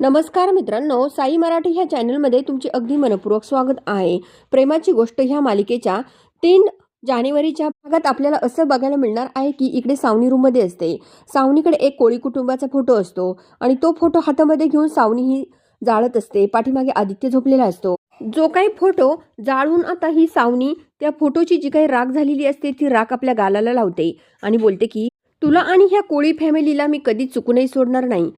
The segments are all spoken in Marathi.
नमस्कार मित्रांनो साई मराठी ह्या चॅनलमध्ये तुमचे अगदी मनपूर्वक स्वागत आहे. प्रेमाची गोष्ट ह्या मालिकेच्या तीन जानेवारीच्या भागात आपल्याला असं बघायला मिळणार आहे की इकडे सावनी रूममध्ये असते. सावनीकडे एक कोळी कुटुंबाचा फोटो असतो आणि तो फोटो हातामध्ये घेऊन सावनी ही जाळत असते पाठीमागे आदित्य झोपलेला असतो. जो काही फोटो जाळून आता ही सावनी त्या फोटोची जी काही राख झालेली असते ती राख आपल्या गालाला लावते आणि बोलते की तुला आणि ह्या कोळी फॅमिलीला मी कधी चुकूनही सोडणार नाही.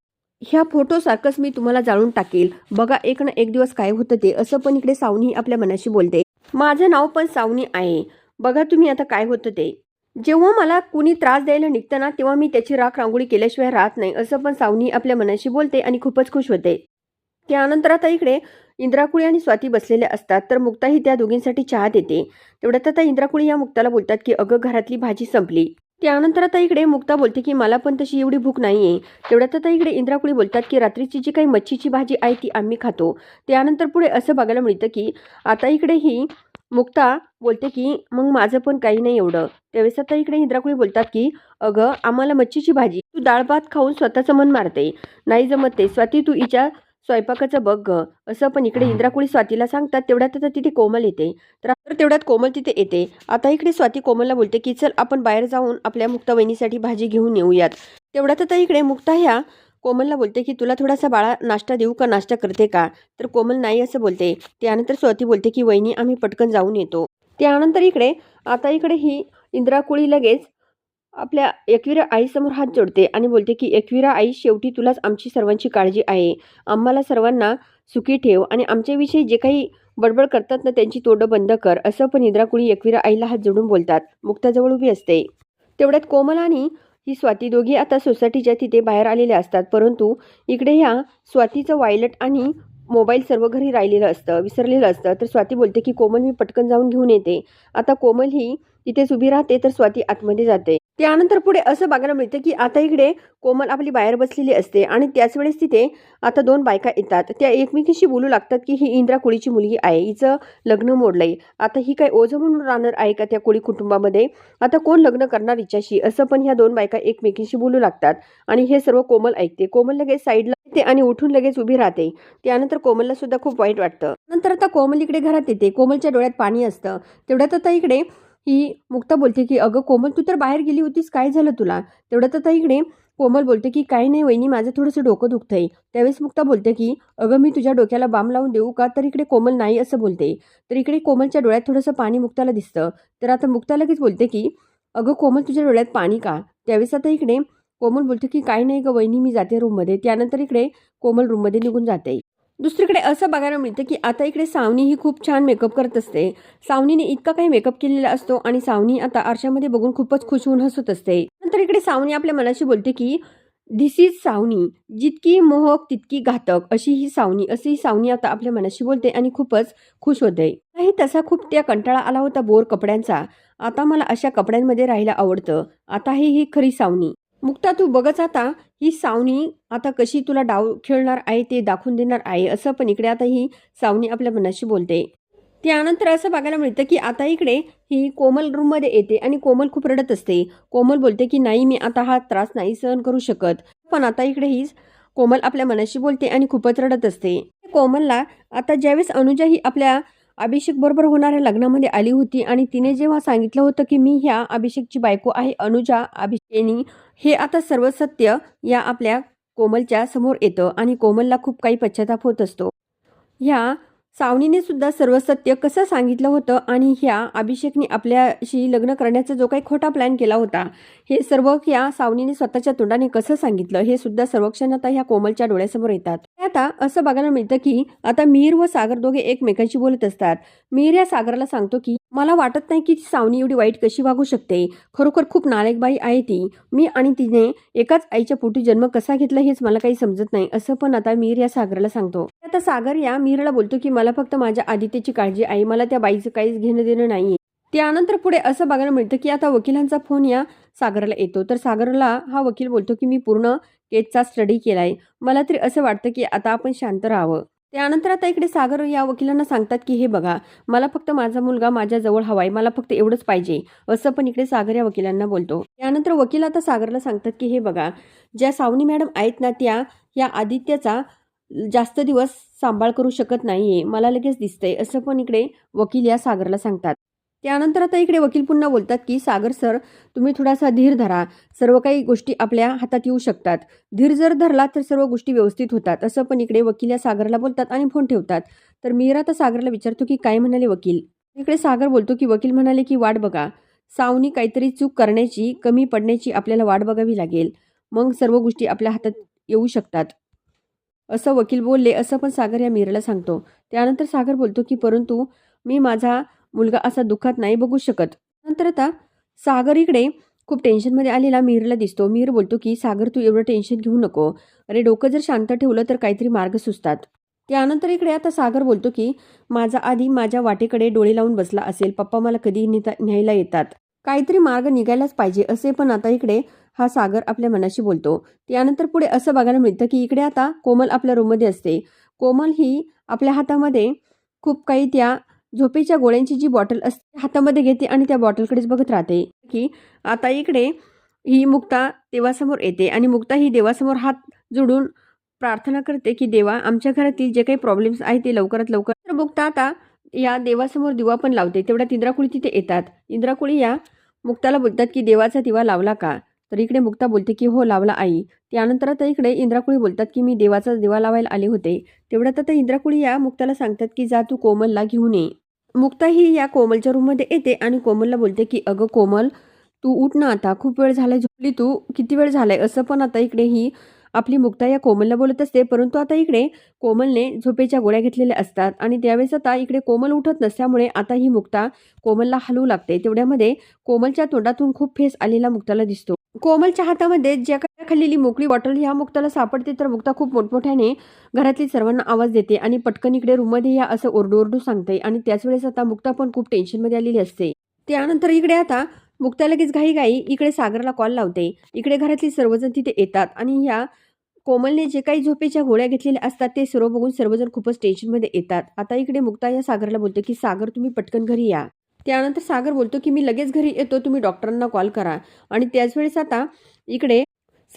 ह्या फोटोसारखंच मी तुम्हाला जाळून टाकेल. बघा एक ना एक दिवस काय होतं ते. असं पण इकडे सावनी आपल्या मनाशी बोलते. माझं नाव पण सावनी आहे. बघा तुम्ही आता काय होतं ते. जेव्हा मला कुणी त्रास द्यायला निघताना तेव्हा मी त्याची राख रांगोळी केल्याशिवाय राहत नाही असं पण सावनी आपल्या मनाशी बोलते आणि खूपच खुश होते. त्यानंतर आता इकडे इंद्राकुळी आणि स्वाती बसलेल्या असतात तर मुक्ताही त्या दोघींसाठी चहा देते. तेवढ्यात आता इंद्राकुळी या मुक्ताला बोलतात की अगं घरातली भाजी संपली. त्यानंतर आता इकडे मुक्ता बोलते की मला पण तशी एवढी भूक नाही आहे तेवढ्यात आता इकडे इंद्राकुळी बोलतात की रात्रीची जी काही मच्छीची भाजी आहे ती आम्ही खातो. त्यानंतर पुढे असं बघायला मिळतं की आता इकडे ही मुक्ता बोलते की मग माझं पण काही नाही एवढं. त्यावेळेस आता इकडे इंद्राकुळी बोलतात की अगं आम्हाला मच्छीची भाजी तू डाळ भात खाऊन स्वतःचं मन मारते. नाही जमत ते. स्वाती तू हिच्या स्वयंपाकाचं बघ ग. असं पण इकडे इंद्राकुळी स्वातीला सांगतात तेवढ्यात आता तिथे कोमल येते. तर तेवढ्यात कोमल तिथे येते. आता इकडे स्वाती कोमलला बोलते की चल आपण बाहेर जाऊन आपल्या मुक्ता वहिनीसाठी भाजी घेऊन येऊयात. तेवढ्यात आता इकडे मुक्ता ह्या कोमलला बोलते की तुला थोडासा बाळा नाश्ता देऊ का? नाश्ता करते का? तर कोमल नाही असं बोलते. त्यानंतर स्वाती बोलते की वहिनी आम्ही पटकन जाऊन येतो. त्यानंतर इकडे आता इकडे ही इंद्राकुळी लगेच आपल्या एकविरा आईसमोर हात जोडते आणि बोलते की एकविरा आई शेवटी तुलाच आमची सर्वांची काळजी आहे. आम्हाला सर्वांना सुखी ठेव आणि आमच्याविषयी जे काही बडबड करतात ना त्यांची तोडं बंद कर. असं पण इंद्राकुळी एकविरा आईला हात जोडून बोलतात. मुक्ताजवळ उभी असते. तेवढ्यात कोमल आणि ही स्वाती दोघी आता सोसायटीच्या तिथे बाहेर आलेल्या असतात. परंतु इकडे ह्या स्वातीचं वायलट आणि मोबाईल सर्व घरी राहिलेलं असतं विसरलेलं असतं. तर स्वाती बोलते की कोमल मी पटकन जाऊन घेऊन येते. आता कोमल ही तिथेच उभी राहते तर स्वाती आतमध्ये जाते. त्यानंतर पुढे असं बघायला मिळतं की आता इकडे कोमल आपली बाहेर बसलेली असते आणि त्याच वेळेस तिथे आता दोन बायका येतात. त्या एकमेकीशी बोलू लागतात की ही इंद्रा कुळीची मुलगी आहे हिचं लग्न मोडलंय. आता ही काय ओझं म्हणून राहणार आहे का त्या कोळी कुटुंबामध्ये? आता कोण लग्न करणार हिच्याशी? असं पण ह्या दोन बायका एकमेकींशी बोलू लागतात. आणि हे सर्व कोमल ऐकते. कोमल लगेच साईडला येते आणि उठून लगेच उभी राहते. त्यानंतर कोमलला सुद्धा खूप वाईट वाटतं. नंतर आता कोमल इकडे घरात येते. कोमलच्या डोळ्यात पाणी असतं. तेवढ्यात आता इकडे ही मुक्ता बोलते की अगं कोमल तू तर बाहेर गेली होतीस काय झालं तुला? तेवढ्यात आता इकडे कोमल बोलते की काही नाही वहिनी माझं थोडंसं डोकं दुखतंय. त्यावेळेस मुक्ता बोलते की अगं मी तुझ्या डोक्याला बाम लावून देऊ का? तर इकडे कोमल नाही असं बोलते. तर इकडे कोमलच्या डोळ्यात थोडंसं पाणी मुक्ताला दिसतं. तर आता मुक्ता लगेच बोलते की अगं कोमल तुझ्या डोळ्यात पाणी का? त्यावेळेस आता इकडे कोमल बोलते की काही नाही गं वहिनी मी जाते रूममध्ये त्यानंतर इकडे कोमल रूममध्ये निघून जाते. दुसरीकडे असं बघायला मिळतं की आता इकडे सावनी ही खूप छान मेकअप करत असते. सावनीने इतका काही मेकअप केलेला असतो आणि सावनी आता आरशामध्ये बघून खूपच खुश होऊन हसत असते. नंतर इकडे सावनी आपल्या मनाशी बोलते की धिस इज सावनी. जितकी मोहक तितकी घातक अशी ही सावनी. अशी ही सावनी आता आपल्या मनाशी बोलते आणि खूपच खुश होते. काही तसा खूप त्या कंटाळा आला होता बोर कपड्यांचा. आता मला अशा कपड्यांमध्ये राहायला आवडतं. आता ही ही खरी सावनी. मुक्ता तू बघच आता. ही सावनी आता कशी तुला डाव खेळणार आहे ते दाखवून देणार आहे असं पण इकडे आता ही सावनी आपल्या मनाशी बोलते. त्यानंतर असं बघायला मिळतं की आता इकडे ही कोमल रूममध्ये येते आणि कोमल खूप रडत असते. कोमल बोलते की नाही मी आता हा त्रास नाही सहन करू शकत. पण आता इकडे ही कोमल आपल्या मनाशी बोलते आणि खूपच रडत असते. कोमलला आता ज्यावेळेस अनुजा ही आपल्या अभिषेक बरोबर होणाऱ्या लग्नामध्ये आली होती आणि तिने जेव्हा सांगितलं होतं की मी ह्या अभिषेकची बायको आहे अनुजा अभिषेनी हे आता सर्व सत्य या आपल्या कोमलच्या समोर येतं आणि कोमलला खूप काही पश्चाताप होत असतो. ह्या सावनीने सुद्धा सर्व सत्य कसं सांगितलं होतं आणि ह्या अभिषेकने आपल्याशी लग्न करण्याचा जो काही खोटा प्लॅन केला होता हे सर्व या सावनीने स्वतःच्या तोंडाने कसं सांगितलं हे सुद्धा सर्वक्षण आता ह्या कोमलच्या डोळ्यासमोर येतात. आता असं बघायला मिळतं की आता मीर व सागर दोघे एकमेकांशी बोलत असतात. मीर या सागराला सांगतो की मला वाटत नाही की ती सावनी एवढी वाईट कशी वागू शकते. खरोखर खूप नालेकबाई आहे ती. मी आणि तिने एकाच आईच्या पोटी जन्म कसा घेतला हेच मला काही समजत नाही. असं पण आता मीर या सागराला सांगतो. आता सागर या मीरला बोलतो की मला फक्त माझ्या आदित्यची काळजी आहे. मला त्या बाईचं काहीच घेणं देणं नाही त्यानंतर पुढे असं बघायला मिळतं की आता वकिलांचा फोन या सागरला येतो. तर सागरला हा वकील बोलतो की मी पूर्ण केसचा स्टडी केलाय. मला तरी असं वाटतं की आता आपण शांत राहावं. त्यानंतर आता इकडे सागर या वकिलांना सांगतात की हे बघा मला फक्त माझा मुलगा माझ्याजवळ हवा हवाय. मला फक्त एवढंच पाहिजे. असं पण इकडे सागर या वकिलांना बोलतो. त्यानंतर वकील आता सागरला सांगतात की हे बघा ज्या सावनी मॅडम आहेत ना त्या या आदित्यचा जास्त दिवस सांभाळ करू शकत नाही आहे मला लगेच दिसतंय. असं पण इकडे वकील या सागरला सांगतात. त्यानंतर आता इकडे वकील पुन्हा बोलतात की सागर सर तुम्ही थोडासा धीर धरा. सर्व काही गोष्टी आपल्या हातात येऊ शकतात. धीर जर धरला तर सर्व गोष्टी व्यवस्थित होतात. असं पण इकडे वकील या सागरला बोलतात आणि फोन ठेवतात. तर मीरा आता सागरला विचारतो की काय म्हणाले वकील? इकडे सागर बोलतो की वकील म्हणाले की वाट बघा. सावनी काहीतरी चूक करण्याची कमी पडण्याची आपल्याला वाट बघावी लागेल. मग सर्व गोष्टी आपल्या हातात येऊ शकतात. असं वकील बोलले असं पण सागर या मीराला सांगतो. त्यानंतर सागर बोलतो की परंतु मी माझा मुलगा असा दुःखात नाही बघू शकत. नंतर आता सागर इकडे खूप टेन्शनमध्ये आलेला मीरला दिसतो. मीर बोलतो की सागर तू एवढं टेन्शन घेऊ नको. अरे डोकं जर शांत ठेवलं तर काहीतरी मार्ग सुचतात. त्यानंतर इकडे आता सागर बोलतो की माझा आधी माझ्या वाटेकडे डोळे लावून बसला असेल. पप्पा मला कधी नेता न्यायला येतात. काहीतरी मार्ग निघायलाच पाहिजे असे पण आता इकडे हा सागर आपल्या मनाशी बोलतो. त्यानंतर पुढे असं बघायला मिळतं की इकडे आता कोमल आपल्या रूममध्ये असते. कोमल ही आपल्या हातामध्ये खूप काही त्या झोपेच्या गोळ्यांची जी बॉटल असते हातामध्ये घेते आणि त्या बॉटलकडेच बघत राहते की आता इकडे ही मुक्ता देवासमोर येते आणि मुक्ता ही देवासमोर हात जोडून प्रार्थना करते की देवा आमच्या घरातील जे काही प्रॉब्लेम्स आहेत ते लवकरात लवकर तर मुक्ता आता या देवासमोर दिवा पण लावते. तेवढ्यात इंद्राकुळी तिथे येतात. इंद्राकुळी या मुक्ताला बोलतात की देवाचा दिवा लावला का? तर इकडे मुक्ता बोलते की हो लावला आई. त्यानंतर आता इकडे इंद्राकुळी बोलतात की मी देवाचा दिवा लावायला आले होते. तेवढ्यात आता इंद्राकुळी या मुक्ताला सांगतात की जा तू कोमलला घेऊन ये. मुक्ता ही या कोमलच्या रूममध्ये येते आणि कोमलला बोलते की अगं कोमल तू उठ ना आता. खूप वेळ झालाय. झोपली तू? किती वेळ झालाय? असं पण आता इकडे ही आपली मुक्ता या कोमलला बोलत असते परंतु आता इकडे कोमलने झोपेच्या गोळ्या घेतलेल्या असतात आणि त्यावेळेस आता इकडे कोमल उठत नसल्यामुळे आता ही मुक्ता कोमलला हलवू लागते. तेवढ्यामध्ये कोमलच्या तोंडातून खूप फेस आलेला मुक्ताला दिसतो. कोमलच्या हातामध्ये ज्या काय खाल्लेली मोकळी बॉटल ह्या मुक्ताला सापडते तर मुक्ता खूप मोठमोठ्याने घरातील सर्वांना आवाज देते आणि पटकन इकडे रूममध्ये या असं ओरडू ओरडू सांगते आणि त्याच वेळेस आता मुक्ता पण खूप टेन्शनमध्ये आलेली असते. त्यानंतर इकडे आता मुक्ता लगेच घाई इकडे सागरला कॉल लावते. इकडे घरातली सर्वजण तिथे येतात आणि ह्या कोमलने जे काही झोपेच्या गोळ्या घेतलेल्या असतात ते सर्व बघून सर्वजण खूपच टेन्शनमध्ये येतात. आता इकडे मुक्ता या सागरला बोलतो की सागर तुम्ही पटकन घरी या. त्यानंतर सागर बोलतो की मी लगेच घरी येतो तुम्ही डॉक्टरांना कॉल करा. आणि त्याच वेळेस आता इकडे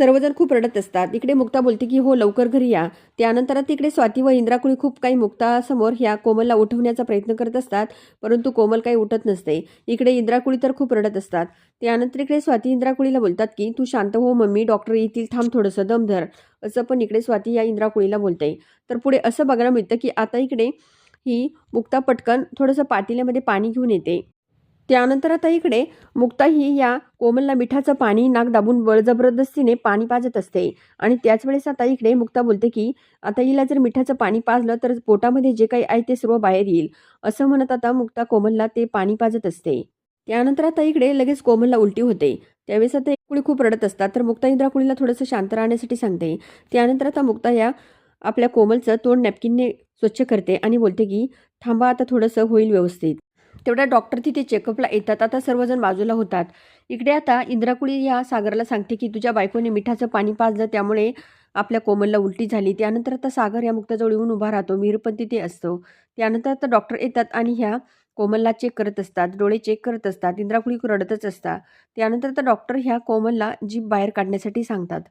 सर्वजण खूप रडत असतात. इकडे मुक्ता बोलते की हो लवकर घरी या. त्यानंतर तिकडे स्वाती व इंद्राकुळी खूप काही मुक्तासमोर ह्या कोमलला उठवण्याचा प्रयत्न करत असतात परंतु कोमल काही उठत नसते. इकडे इंद्राकुळी तर खूप रडत असतात. त्यानंतर इकडे स्वाती इंद्राकुळीला बोलतात की तू शांत हो मम्मी डॉक्टर येतील थांब थोडंसं दमधर असं पण इकडे स्वाती या इंद्राकुळीला बोलते. तर पुढे असं बघायला मिळतं की आता इकडे ही मुक्ता पटकन थोडंसं पातेल्यामध्ये पाणी घेऊन येते. त्यानंतर आता इकडे मुक्ताही या कोमलला मिठाचं पाणी नाक दाबून बळजबरदस्तीने पाणी पाजत असते. आणि त्याच वेळेस आता इकडे मुक्ता बोलते की आता हिला जर मिठाचं पाणी पाजलं तर पोटामध्ये जे काही आहे ते सर्व बाहेर येईल. असं म्हणत आता मुक्ता कोमलला ते पाणी पाजत असते. त्यानंतर आता इकडे लगेच कोमलला उलटी होते. त्यावेळेस आता कुळी खूप रडत असतात तर मुक्ता इंद्रा कुळीला थोडंसं शांत राहण्यासाठी सांगते. त्यानंतर आता मुक्ता या आपल्या कोमलचं तोंड नॅपकिनने स्वच्छ करते आणि बोलते की थांबा आता थोडंसं होईल व्यवस्थित. तेवढ्या डॉक्टर तिथे चेकअपला येतात. आता सर्वजण बाजूला होतात. इकडे आता इंद्राकुळी ह्या सागरला सांगते की तुझ्या बायकोने मिठाचं पाणी पाजलं त्यामुळे आपल्या कोमलला उलटी झाली. त्यानंतर आता सागर या मुक्ताजवळ येऊन उभा राहतो. मीर पण तिथे असतो. त्यानंतर आता डॉक्टर येतात आणि ह्या कोमलला चेक करत असतात. डोळे चेक करत असतात. इंद्राकुळी रडतच असतात. त्यानंतर आता डॉक्टर ह्या कोमलला जीभ बाहेर काढण्यासाठी सांगतात.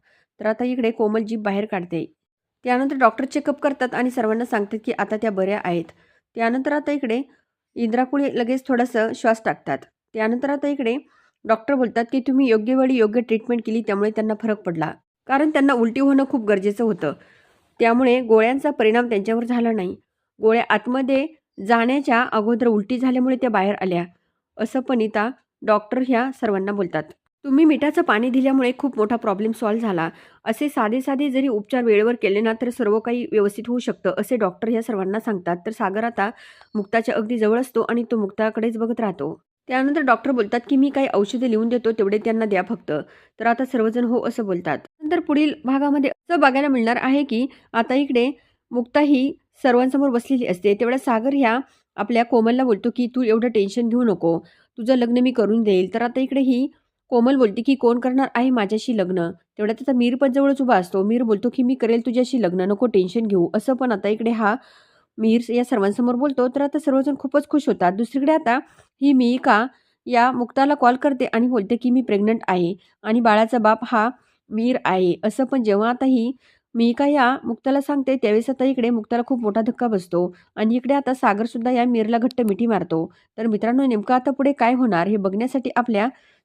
तर आता इकडे कोमल जीभ बाहेर काढते. त्यानंतर डॉक्टर चेकअप करतात आणि सर्वांना सांगतात की आता त्या बऱ्या आहेत. त्यानंतर आता इकडे इंद्राकुळी लगेच थोडंसं श्वास टाकतात. त्यानंतर आता इकडे डॉक्टर बोलतात की तुम्ही योग्य वेळी योग्य ट्रीटमेंट केली त्यामुळे त्यांना फरक पडला. कारण त्यांना उलटी होणं खूप गरजेचं होतं. त्यामुळे गोळ्यांचा परिणाम त्यांच्यावर झाला नाही. गोळ्या आतमध्ये जाण्याच्या अगोदर उलटी झाल्यामुळे त्या बाहेर आल्या. असं पनिता डॉक्टर ह्या सर्वांना बोलतात. तुम्ही मिठाचं पाणी दिल्यामुळे खूप मोठा प्रॉब्लेम सॉल्व्ह झाला. असे साधे साधे जरी उपचार वेळेवर केले ना तर सर्व काही व्यवस्थित होऊ शकतं असे डॉक्टर ह्या सर्वांना सांगतात. तर सागर आता मुक्ताच्या अगदी जवळ असतो आणि तो मुक्ताकडेच बघत राहतो. त्यानंतर डॉक्टर बोलतात की मी काही औषधे लिहून देतो तेवढे त्यांना द्या फक्त. तर आता सर्वजण हो असं बोलतात. नंतर पुढील भागामध्ये असं बघायला मिळणार आहे की आता इकडे मुक्ता ही सर्वांसमोर बसलेली असते. तेवढ्या सागर ह्या आपल्या कोमलला बोलतो की तू एवढं टेन्शन घेऊ नको. तुझं लग्न मी करून देईल. तर आता इकडे ही कोमल बोलते की कोण करणार आहे माझ्याशी लग्न? तेवढ्यात आता मीर पण जवळच उभा असतो. मीर बोलतो की मी करेल तुझ्याशी लग्न नको टेन्शन घेऊ. असं पण आता इकडे हा मीर या सर्वांसमोर बोलतो. तर आता सर्वजण खूपच खुश होतात. दुसरीकडे आता ही मी का या मुक्ताला कॉल करते आणि बोलते की मी प्रेग्नंट आहे आणि बाळाचा बाप हा मीर आहे. असं पण जेव्हा आता ही मी का या मुक्ताला सांगते त्यावेळेस आता इकडे मुक्ताला खूप मोठा धक्का बसतो आणि इकडे आता सागरसुद्धा या मीरला घट्ट मिठी मारतो. तर मित्रांनो नेमकं आता पुढे काय होणार हे बघण्यासाठी आपल्या